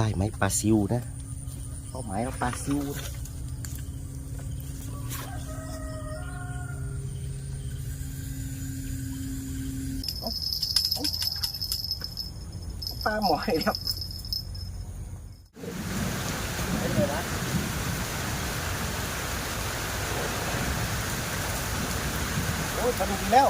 ได้ไหมปลาซิวนะเป้าหมายเราปลาซิวนะปลาหมอยครับไม่เลยนะโอ้ยปลาดุกแล้ว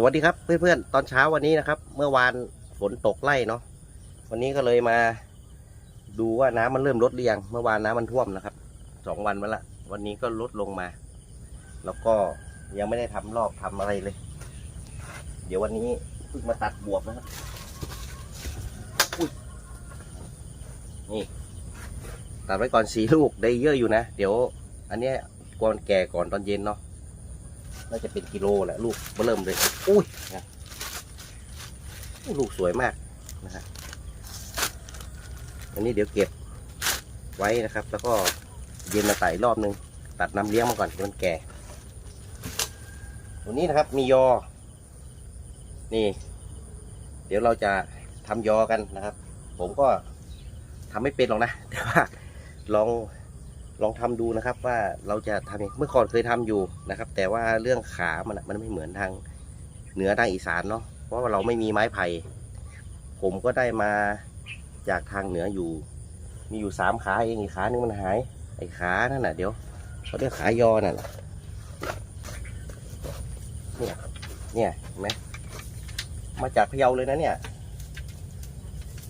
สวัสดีครับเพื่อนๆตอนเช้าวันนี้นะครับ เมื่อวานฝนตกไล่เนาะวันนี้ก็เลยมาดูว่าน้ำมันเริ่มลดหรือยังเมื่อวานน้ำมันท่วมนะครับสองวันมาละวันนี้ก็ลดลงมา แล้วก็ยังไม่ได้ทำรอบทำอะไรเลย เดี๋ยววันนี้เพิ่งมาตัดบวบนะครับอุ้ยนี่ตัดไว้ก่อนสีลูกได้เยอะอยู่นะ เดี๋ยว อันนี้ก่อนแก่ก่อนตอนเย็นเนาะ น่าจะเป็นกิโลแหละลูกเริ่มเลยอุ้ยนะลูกสวยมากนะฮะอันนี้เดี๋ยวเก็บไว้นะครับ แล้วก็เย็นมาใส่รอบนึง ตัดน้ำเลี้ยงมาก่อนมันแก่ตัวนี้นะครับมียอ นี่ เดี๋ยวเราจะทำยอกันนะครับ ผมก็ทำไม่เป็นหรอกนะ แต่ว่าลอง ลองทำดูนะครับว่าเราจะทำยังเมื่อก่อนเคยทำอยู่นะครับ แต่ว่าเรื่องขามันมันไม่เหมือนทางเหนือทางอีสานเนาะเพราะว่าเราไม่มีไม้ไผ่ผมก็ได้มาจากทางเหนืออยู่ มีอยู่สามขาเองอีกขานึงมันหายไอ้ขานั่นน่ะเดี๋ยวเขาเรียกขายอน่ะเนี่ยเนี่ยเห็นไหมมาจากพะเยาเลยนะเนี่ย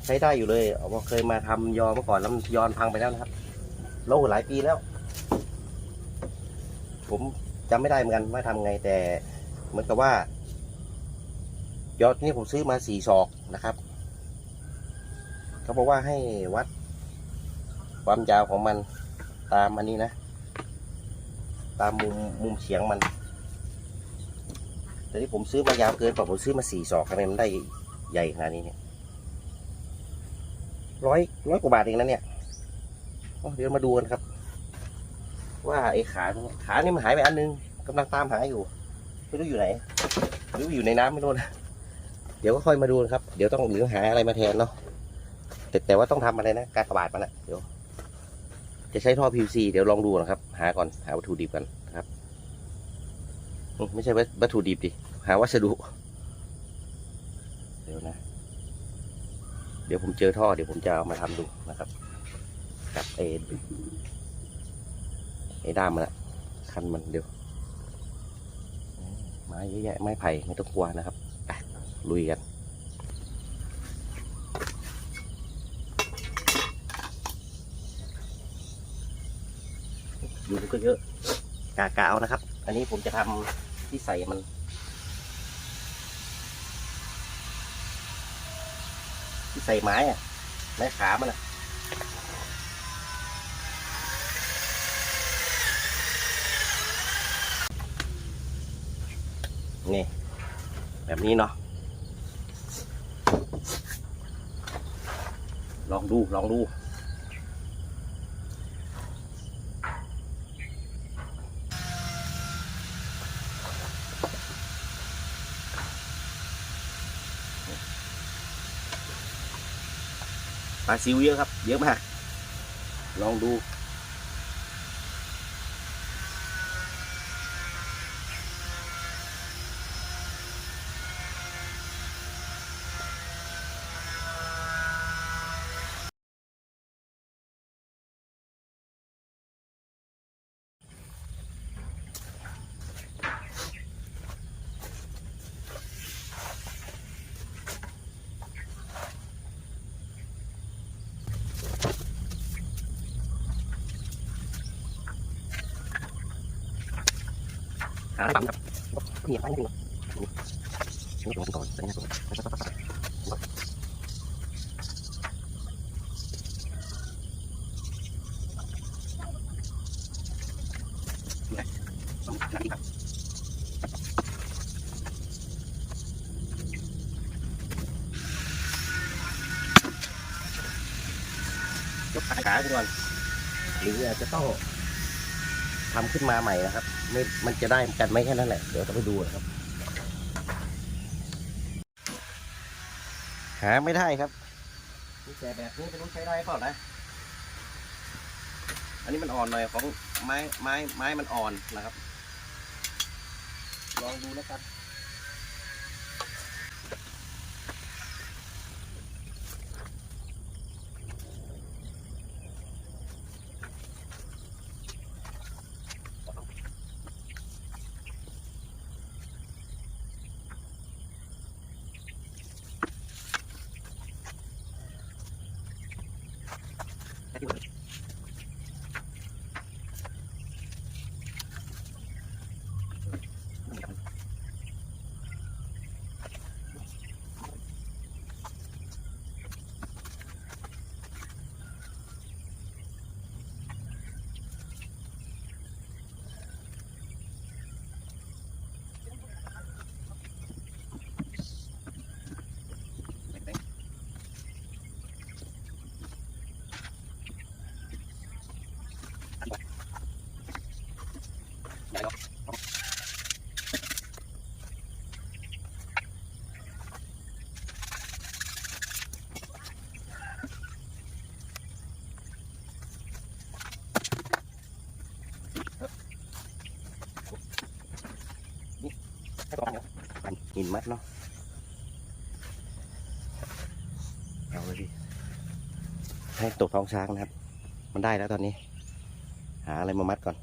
ใช้ได้อยู่เลยเอาเคยมาทำยอเมื่อก่อนแล้วยอนพังไปแล้วนะครับ โลหลายปีแล้ว ผมจำไม่ได้เหมือนกันว่าทำไงแต่เหมือนกับว่ายอดนี่ผมซื้อมาสี่ศอกนะครับเขาบอกว่าให้วัดความยาวของมันตามอันนี้นะ ตามมุมมุมเฉียงมันแต่ที่ผมซื้อมายาวเกินกว่าผมซื้อมาสี่ศอกทำไมมันได้ใหญ่ขนาดนี้เนี่ยร้อยร้อยกว่าบาทเองนะเนี่ย เดี๋ยวมาดูกันครับ ว่าไอ้ขาเนี่ยขานี่มันหายไปอันนึงกำลังตามหาอยู่ไม่รู้อยู่ไหนหรืออยู่ในน้ำไม่รู้นะเดี๋ยวก็ค่อยมาดูนะครับ เดี๋ยวต้องหรือหาอะไรมาแทนเนาะแต่แต่ว่าต้องทำอะไรนะการกระบาดมันนะเดี๋ยว จะใช้ท่อ PVC เดี๋ยวลองดูนะครับ หาก่อนหาวัตถุดิบกันนะครับไม่ใช่วัตถุดิบดิหาวัสดุเดี๋ยวนะ เดี๋ยวผมเจอท่อเดี๋ยวผมจะเอามาทำดูนะครับ ไอ้ไอ้ด้ามมันอะคันมันเดี๋ยวไม้เยอะแยะไม้ไผ่ไม่ต้องกลัวนะครับไปลุยกันอยู่ก็เยอะกากาวนะครับ อันนี้ผมจะทำที่ใส่มันที่ใส่ไม้อะไม้ขามันอะ นี่ แบบนี้เนาะลองดูลองดูปลาซิวเยอะครับ เยอะมาก ลองดู หาอะไรปั๊มครับนี่ไปนี่นี่ลงก่อนแต่นี่ก่อนยกขาขาขึ้นก่อนหรือจจะต้องทำขึ้นมาใหม่นะครับ ไม่มันจะได้กันไหมแค่นั้นแหละ เดี๋ยวต้องไปดูนะครับ หาไม่ได้ครับนี่แต่แบบนี้จะรู้ใช้ได้เปล่านะ อันนี้มันอ่อนหน่อยของไม้ไม้ไม้มันอ่อนนะครับ ลองดูนะครับ มัดเนาะเอาเลยดิให้ตกท้องช้างนะครับ มันได้แล้วตอนนี้ หาอะไรมามัดก่อน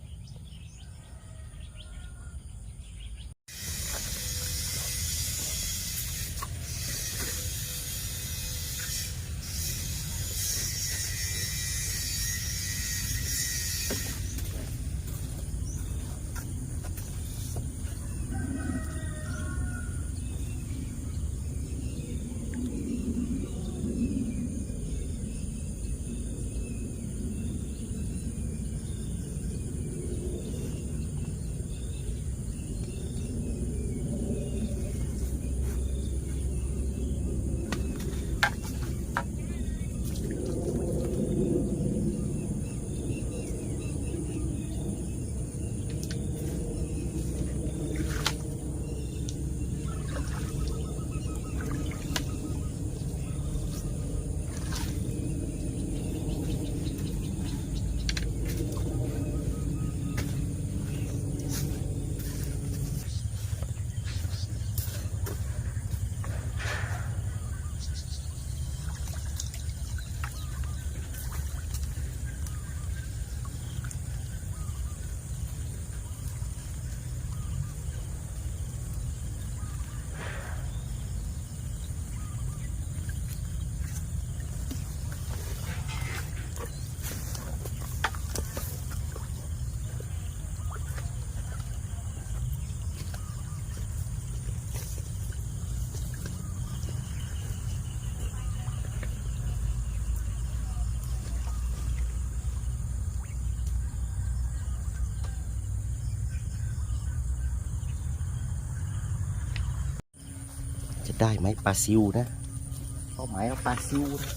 ได้ไหมปลาซิวนะเป้าหมายเอาปลาซิวนะ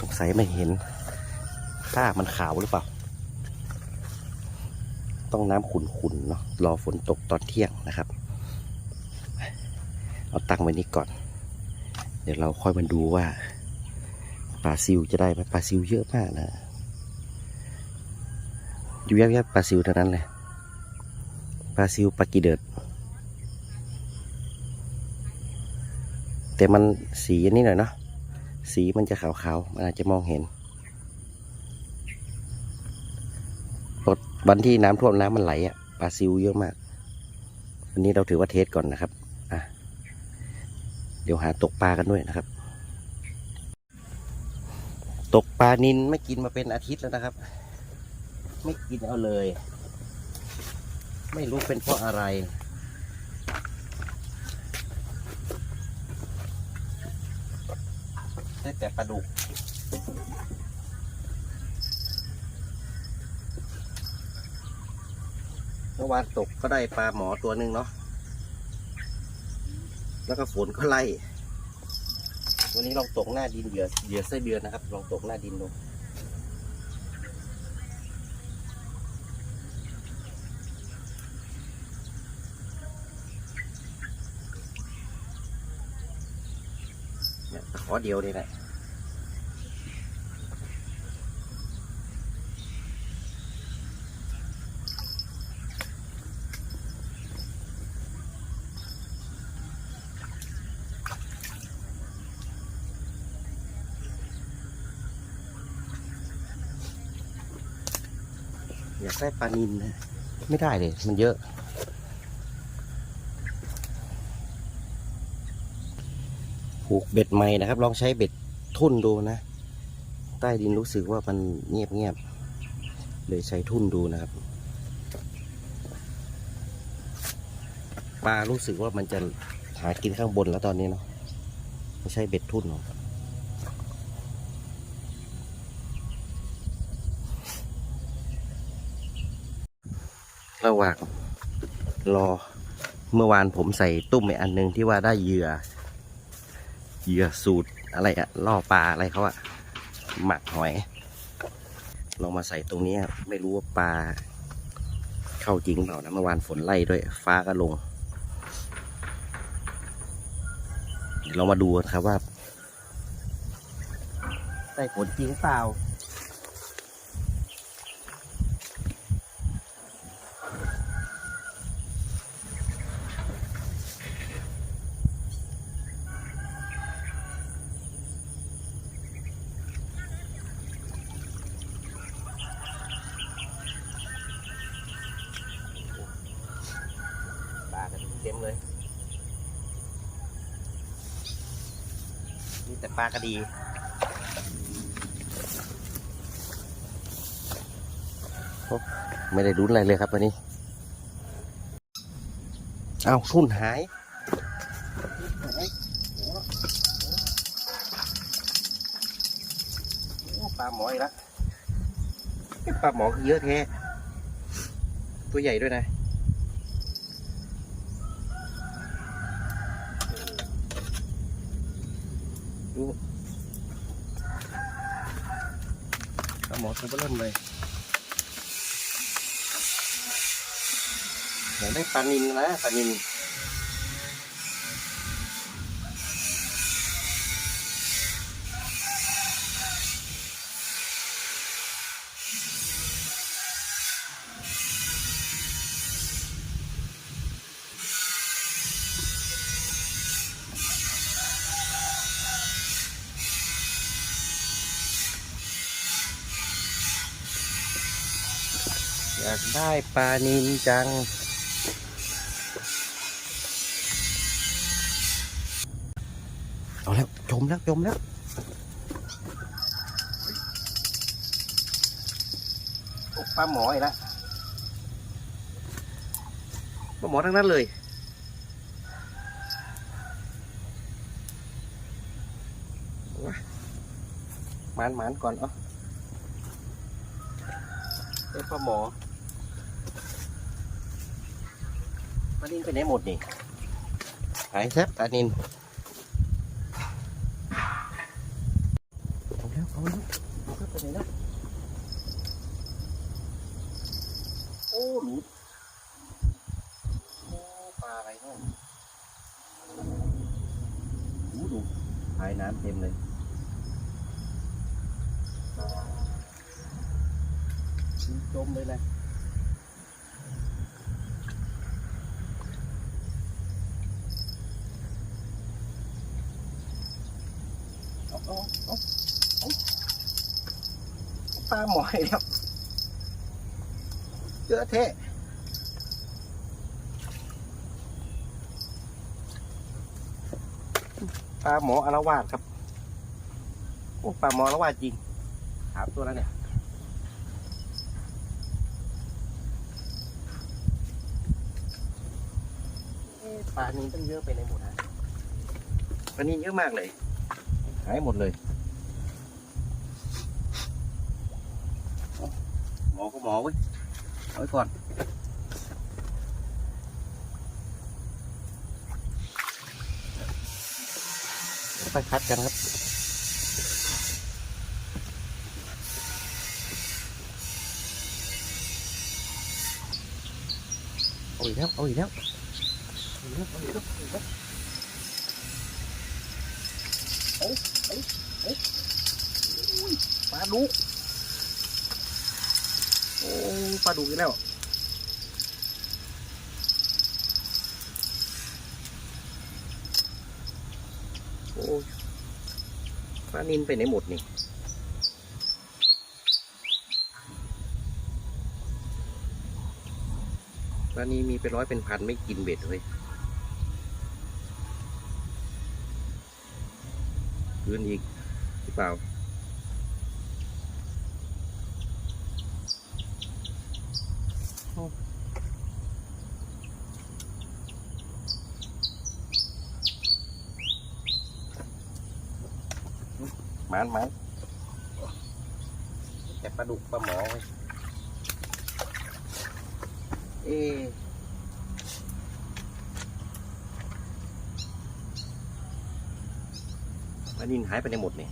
สงสัยไม่เห็นถ้ามันขาวหรือเปล่า ต้องน้ำขุ่นๆเนาะรอฝนตกตอนเที่ยงนะครับ เอาตั้งไว้นี้ก่อน เดี๋ยวเราค่อยมาดูว่าปลาซิวจะได้ไหมปลาซิวเยอะมากนะอยู่แยบๆปลาซิวเท่านั้นเลยปลาซิวปลากีเดิดแต่มันสีอันนี้หน่อยเนาะ สีมันจะขาวๆ มันอาจจะมองเห็นรถวันที่น้ำท่วมน้ำมันไหลอะปลาซิวเยอะมาก วันนี้เราถือว่าเทสก่อนนะครับ อะ เดี๋ยวหาตกปลากันด้วยนะครับ ตกปลานินไม่กินมาเป็นอาทิตย์แล้วนะครับ ไม่กินเอาเลย ไม่รู้เป็นเพราะอะไร ได้แต่ปลาดุก เมื่อวานตกก็ได้ปลาหมอตัวหนึ่งเนาะ แล้วก็ฝนก็ไล่ วันนี้ลองตกหน้าดินเหยื่อเหยื่อไส้เดือนนะครับ ลองตกหน้าดินดู เนี่ยตะ ขอเดียวนี่แหละอยากได้ปลานินนะไม่ได้เลย มันเยอะ ผูกเบ็ดใหม่นะครับ ลองใช้เบ็ดทุ่นดูนะ ใต้ดินรู้สึกว่ามันเงียบเงียบๆเลยใช้ทุ่นดูนะครับปลารู้สึกว่ามันจะหากินข้างบนแล้วตอนนี้เนาะไม่ใช่เบ็ดทุ่นเนาะระหว่างรอเมื่อวานผมใส่ตุ้มไปอันหนึงที่ว่าได้เหยื่อ เหยื่อสูตรอะไรอะล่อปลาอะไรเขาอะหมักหอย ลองมาใส่ตรงนี้ไม่รู้ว่าปลาเข้าจริงเปล่านะเมื่อวานฝนไล่ด้วย ฟ้าก็ลงเดี๋ยวเรามาดูกันครับว่าใส่ฝนจริงเปล่ากันเต็มเลย มีแต่ ปลากระดีโอ้ไม่ได้รุ้นอะไรเลยครับวันนี้ เอาทุ่นหายหายโอ้ปลาหมออีกแล้วเอ๊ะปลาหมอคือเยอะแท้ ตัวใหญ่ด้วยนะ ดูปลาหมอตัวเบอเริ่มเลยอยากได้ปลานินนะปลานิน อยากได้ปลานินจัง เอาแล้ว จมแล้ว จมแล้วโอ้ปลาหมออีกแล้วปลาหมอทั้งนั้นเลยว้าหมานหมานก่อนเอะเอ้ยปลาหมอปลา นินไปไหนหมดนี่หายแทบปลานินเอาแล้วเอาแล้วเอาแล้วไปไหนแล้วโอ้หลุดโอ้ปลาอะไรเนาะดูดูภายน้ำเต็มเลยจมเลยนะเอาเอาเอา ปลาหมอยครับ เยอะเทะปลาหมออารวาสครับ โอ้ปลาหมออารวาสจริงถาตัวแล้วเนี่ยปลานี้ต้องเยอะไปในหมดฮะปลานี้เยอะมากเลย หายหมดเลย เมอก็หมอเว้ยเอาไว้ก่อนไปคัดกัน ปลาดุกอีกแล้วโอ้ยปลานินไปไหนหมดนี่ปลานี้มีเป็นร้อยเป็นพันไม่กินเบ็ดเลยคืนอีกหรือเปล่า มานหมานแต่ปลาดุกปลาหมอเว้ยเอ๊ะปลานินหายไปในหมดเนี่ย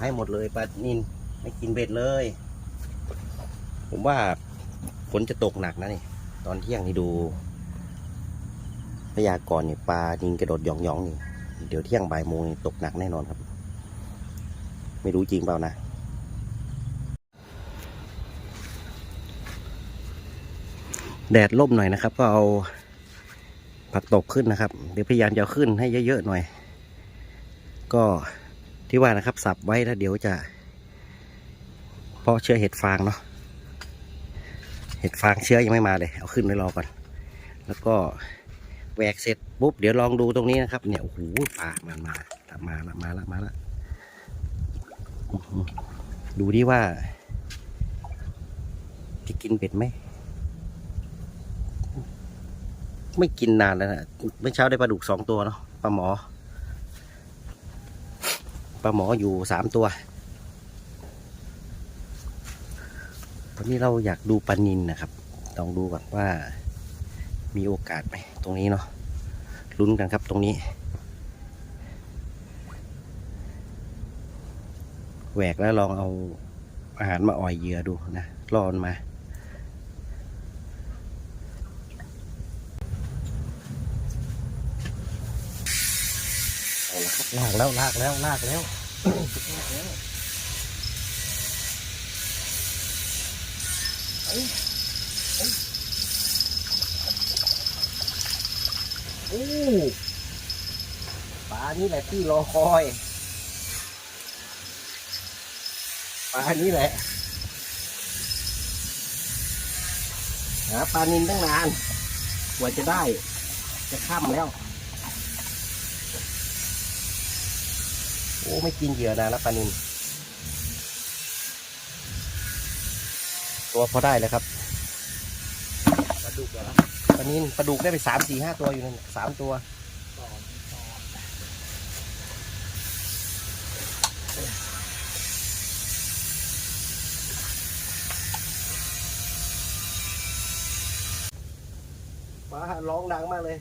ปลาหายหมดเลยปลานินไม่กินเบ็ดเลย ผมว่าฝนจะตกหนักนะนี่ตอนเที่ยงนี่ดูพยากรณ์เนี่ยปลานินกระโดดหยองๆนี่เดี๋ยวเที่ยงบ่ายโมงนี่ตกหนักแน่นอนครับ ไม่รู้จริงเปล่านะแดดล่มหน่อยนะครับ ก็เอาผักตบขึ้นนะครับเดี๋ยวพยายามจะขึ้นให้เยอะๆหน่อย ก็ ที่ว่านะครับ สับไว้แล้วเดี๋ยวจะเพาะเชื้อเห็ดฟางเนาะเห็ดฟางเชื้อยังไม่มาเลย เอาขึ้นไว้รอก่อน แล้วก็แหวกเสร็จปุ๊บเดี๋ยวลองดูตรงนี้นะครับ เนี่ยโอ้โหปลามันมามาละมาละมาละอื้อหือดูดิว่า จะกินเป็ดไหมไม่กินนานแล้วนะเมื่อเช้าได้ปลาดุกสองตัวเนาะปลาหมอ ปลาหมออยู่สามตัว ตอนนี้เราอยากดูปลานินนะครับ ลองดูก่อนว่ามีโอกาสไหมตรงนี้เนาะลุ้นกันครับตรงนี้ แหวกแล้วลองเอาอาหารมาอ่อยเหยื่อดูนะรอนมา เอา ลากแล้วลากแล้วลากแล้วโอ้ปลานี่แหละที่รอคอยปลานี่แหละหาปลานินตั้งนานกว่าจะได้ จะค่ำแล้ว อ้ไม่กินเหยื่อนานแล้วปลานินตัวพอได้เลยครับปลาดุกเหรอปลานินปลาดุกได้ไปสามสี่ห้าตัวอยู่นั่นสามตัวมาร้องดังมากเลย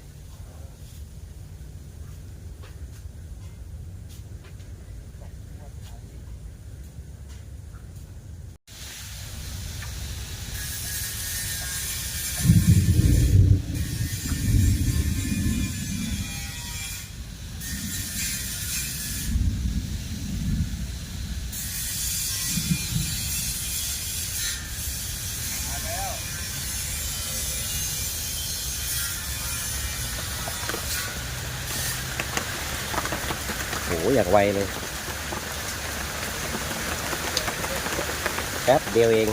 โอย่างไวเลยแป๊บเดียวเอง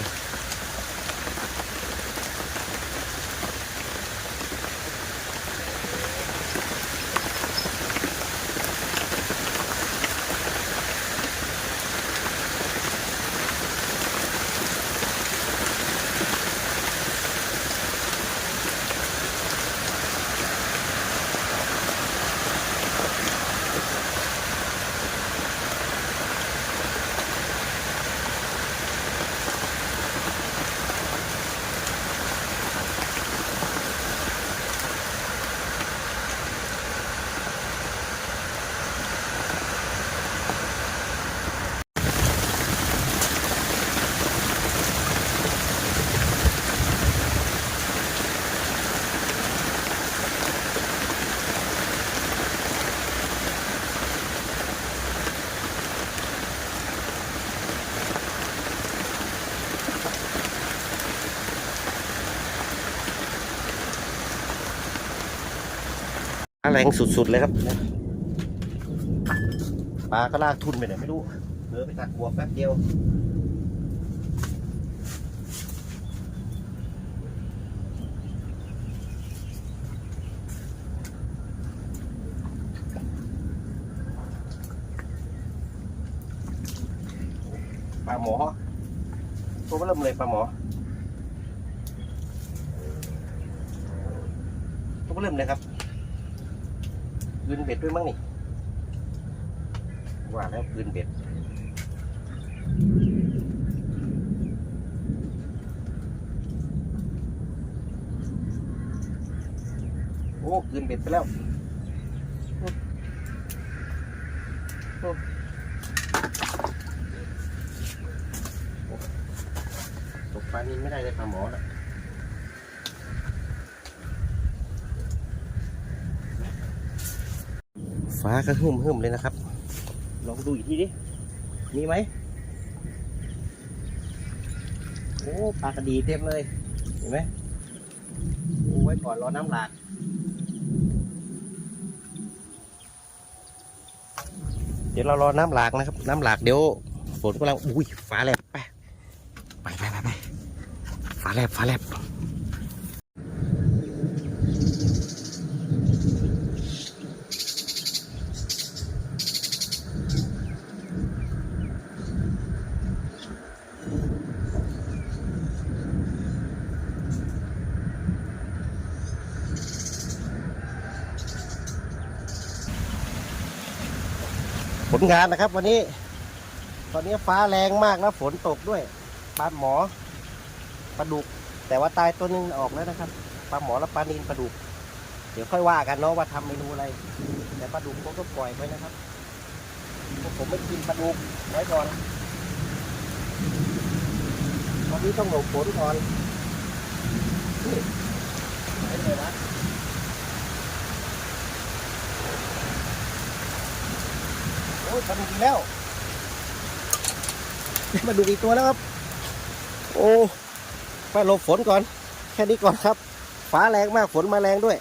แรงสุดๆเลยครับปลาก็ลากทุนไปไหนไม่รู้เผลอไปตัดหัวแป๊บเดียวปลาหมอตัวเริ่มเลยปลาหมอตัวเริ่มเลยครับ คืนเบ็ดด้วยมั้งนี่ว่าแล้วคืนเบ็ดโอ้คืนเบ็ดไปแล้วตกปลานินไม่ได้เลยปลาหมอนะ ฟ้าก็หึมหึมเลยนะครับ ลองดูอีกทีดิ มีไหม โอ้ปลากระดีเต็มเลย เห็นไหมโอ้ไว้ก่อนรอน้ำหลากเดี๋ยวเรารอน้ำหลากนะครับ น้ำหลากเดี๋ยวฝนกำลัง อุ้ย ฟ้าแลบไป ไปไปไปไปฟ้าแลบฟ้าแลบ งานนะครับ วันนี้ ตอนนี้ฟ้าแรงมากนะฝนตกด้วยปลาหมอปลาดุก แต่ว่าตายตัวหนึงออกแล้วนะครับปลาหมอและปลานินปลาดุก เดี๋ยวค่อยว่ากันเนาะว่าทำเมนูอะไร แต่ปลาดุกผมก็ปล่อยไว้นะครับผมไม่กินปลาดุกไว้ก่อนตอนนี้ต้องหลบฝนก่อนนี่ไหนเลยวะ อ้ยปลาดุกอีกแล้วมาดูอีกตัวแล้วครับ โอ้ไปหลบฝนก่อน แค่นี้ก่อนครับ ฟ้าแรงมากฝนมาแรงด้วย